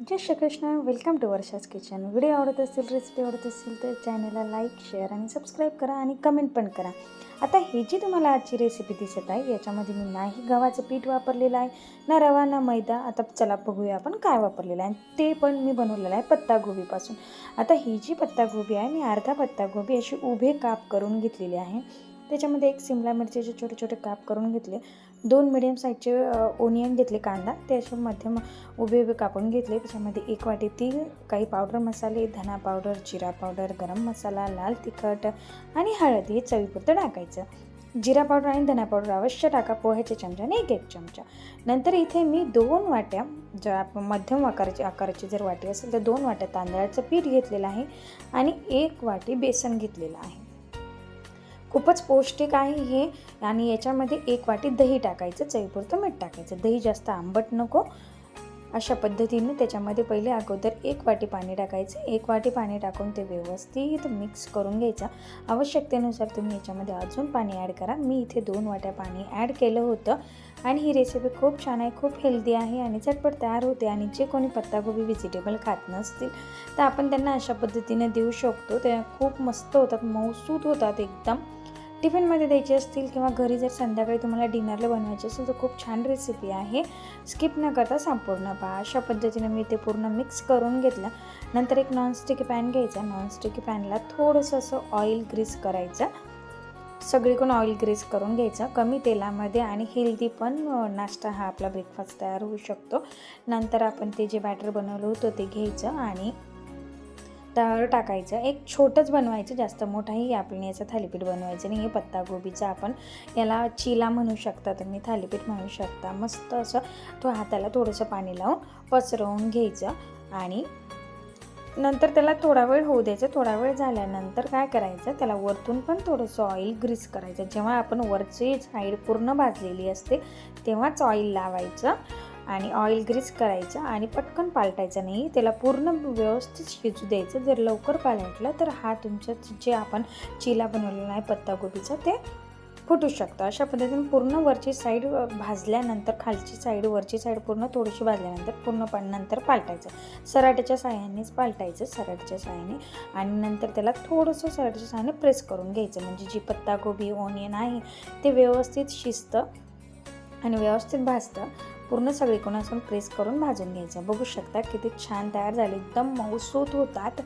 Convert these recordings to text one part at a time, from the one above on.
Jai Shrikrishna welcome to Varsha's kitchen video आवडत असतील recipe आवडत असेल तर चॅनलला लाईक शेअर आणि सबस्क्राईब करा आणि कमेंट पण करा. आता ही जी तुम्हाला आजची रेसिपी दिसत आहे याच्यामध्ये मी नाही गव्हाचं पीठ वापरलेलं आहे ना रवा ना मैदा. आता चला बघूया आपण काय वापरलेलं आहे. ते पण मी बनवलेलं आहे पत्तागोबीपासून. आता ही जी पत्तागोबी आहे मी अर्धा पत्तागोबी अशी उभे काप करून घेतलेली आहे. त्याच्यामध्ये एक सिमला मिरचीचे छोटे छोटे काप करून घेतले. दोन मिडियम साईजचे ओनियन घेतले कांदा. ते असे मध्यम उभे उभे कापून घेतले. त्याच्यामध्ये एक वाटी तीळ काही पावडर मसाले धना पावडर जिरा पावडर गरम मसाला लाल तिखट आणि हळद हे चवीपुरतं टाकायचं. जिरा पावडर आणि धना पावडर अवश्य टाका. पोह्याच्या चमच्याने एक एक चमचा. नंतर इथे मी दोन वाट्या जर मध्यम आकाराची आकाराची जर वाटी असेल तर दोन वाट्या तांदळाचं पीठ घेतलेलं आहे आणि एक वाटी बेसन घेतलेलं आहे. खूपच पौष्टिक आहे हे. आणि याच्यामध्ये एक वाटी दही टाकायचं चवीपुरतं मीठ टाकायचं. दही जास्त आंबट नको. अशा पद्धतीने त्याच्यामध्ये पहिले अगोदर एक वाटी पाणी टाकायचं. एक वाटी पाणी टाकून ते व्यवस्थित मिक्स करून घ्यायचं. आवश्यकतेनुसार तुम्ही याच्यामध्ये अजून पाणी ॲड करा. मी इथे दोन वाट्या पाणी ॲड केलं होतं. आणि ही रेसिपी खूप छान आहे खूप हेल्दी आहे आणि झटपट तयार होते. आणि जे कोणी पत्तागोबी व्हेजिटेबल खात नसतील तर आपण त्यांना अशा पद्धतीने देऊ शकतो. त्या खूप मस्त होतात मऊसूत होतात एकदम. टिफिनमध्ये द्यायचे असतील किंवा घरी जर संध्याकाळी तुम्हाला डिनरला बनवायचे असेल तर खूप छान रेसिपी आहे. स्किप न करता संपूर्ण पहा. अशा पद्धतीने मी ते पूर्ण मिक्स करून घेतलं. नंतर एक नॉनस्टिकी पॅन घ्यायचा. नॉनस्टिकी पॅनला थोडंसं असं ऑइल ग्रीस करायचं. सगळीकडून ऑइल ग्रीस करून घ्यायचं. कमी तेलामध्ये आणि हेल्दी पण नाश्ता हा आपला ब्रेकफास्ट तयार होऊ शकतो. नंतर आपण ते जे बॅटर बनवलं होतं ते घ्यायचं आणि त्यावर टाकायचं. एक छोटंच बनवायचं जास्त मोठाही आपण याचं थालीपीठ बनवायचं नाही. हे पत्तागोबीचं आपण याला चिला म्हणू शकता तुम्ही थालीपीठ म्हणू शकता. मस्त असं तो हाताला थोडंसं पाणी लावून पसरवून घ्यायचं आणि नंतर त्याला थोडा वेळ होऊ द्यायचं. थोडा वेळ झाल्यानंतर काय करायचं त्याला वरतून पण थोडंसं ऑइल ग्रीस करायचं. जेव्हा आपण वरची साईड पूर्ण भाजलेली असते तेव्हाच ऑइल लावायचं. आणि ऑइल ग्रीस करायचं आणि पटकन पालटायचं नाही. त्याला पूर्ण व्यवस्थित शिजू द्यायचं. जर लवकर पालटलं तर हा तुमचं जे आपण चिला बनवलेला आहे पत्तागोबीचा ते फुटू शकतं. अशा पद्धतीने पूर्ण वरची साईड भाजल्यानंतर खालची साईड वरची साईड पूर्ण थोडीशी भाजल्यानंतर पूर्ण पण नंतर पालटायचं. सराट्याच्या साह्यानेच पालटायचं सराट्याच्या साह्याने. आणि नंतर त्याला थोडंसं सराट्याच्या साह्याने प्रेस करून घ्यायचं. म्हणजे जी पत्ताकोबी ओनियन आहे ते व्यवस्थित शिजतं आणि व्यवस्थित भाजतं. पूर्ण सगळीकडून असून प्रेस करून भाजून घ्यायचं. बघू शकता किती छान तयार झाले. एकदम मऊसूत होतात.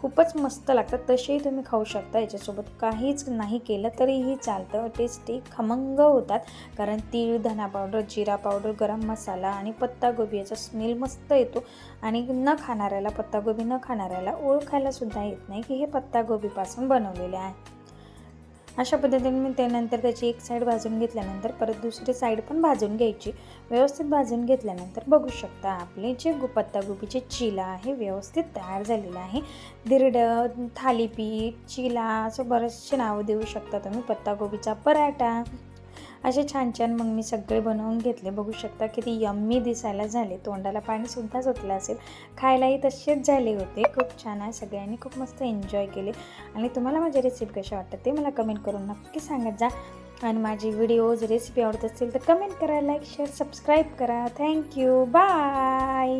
खूपच मस्त लागतात. तसेही तुम्ही खाऊ शकता. याच्यासोबत काहीच नाही केलं तरीही चालतं. टेस्टी खमंग होतात. कारण तीळ धना पावडर जिरा पावडर गरम मसाला आणि पत्तागोबी याचा स्मेल मस्त येतो. आणि न खाणाऱ्याला पत्तागोबी न खाणाऱ्याला ओळखायलासुद्धा येत नाही की हे पत्तागोबीपासून बनवलेले आहे. अशा पद्धतीने मी त्यानंतर त्याची एक साईड भाजून घेतल्यानंतर परत दुसरी साईड पण भाजून घ्यायची. व्यवस्थित भाजून घेतल्यानंतर बघू शकता आपले जे गु पत्तागोबीचे चिला आहे व्यवस्थित तयार झालेलं आहे. धिरडं थालीपीठ चिला असं बरेचसे नावं देऊ शकता तुम्ही. पत्तागोबीचा पराठा असे छान छान मग मी सगळे बनवून घेतले. बघू शकता किती यम्मी दिसायला झाले. तोंडाला पाणीसुद्धा सुटलं असेल. खायलाही तसेच झाले होते. खूप छान आहे. सगळ्यांनी खूप मस्त एन्जॉय केले. आणि तुम्हाला माझी रेसिपी कशा वाटतात ते मला कमेंट करून नक्की सांगत जा. आणि माझी व्हिडिओज रेसिपी आवडत असतील तर कमेंट करा लाईक शेअर सबस्क्राईब करा. Thank you bye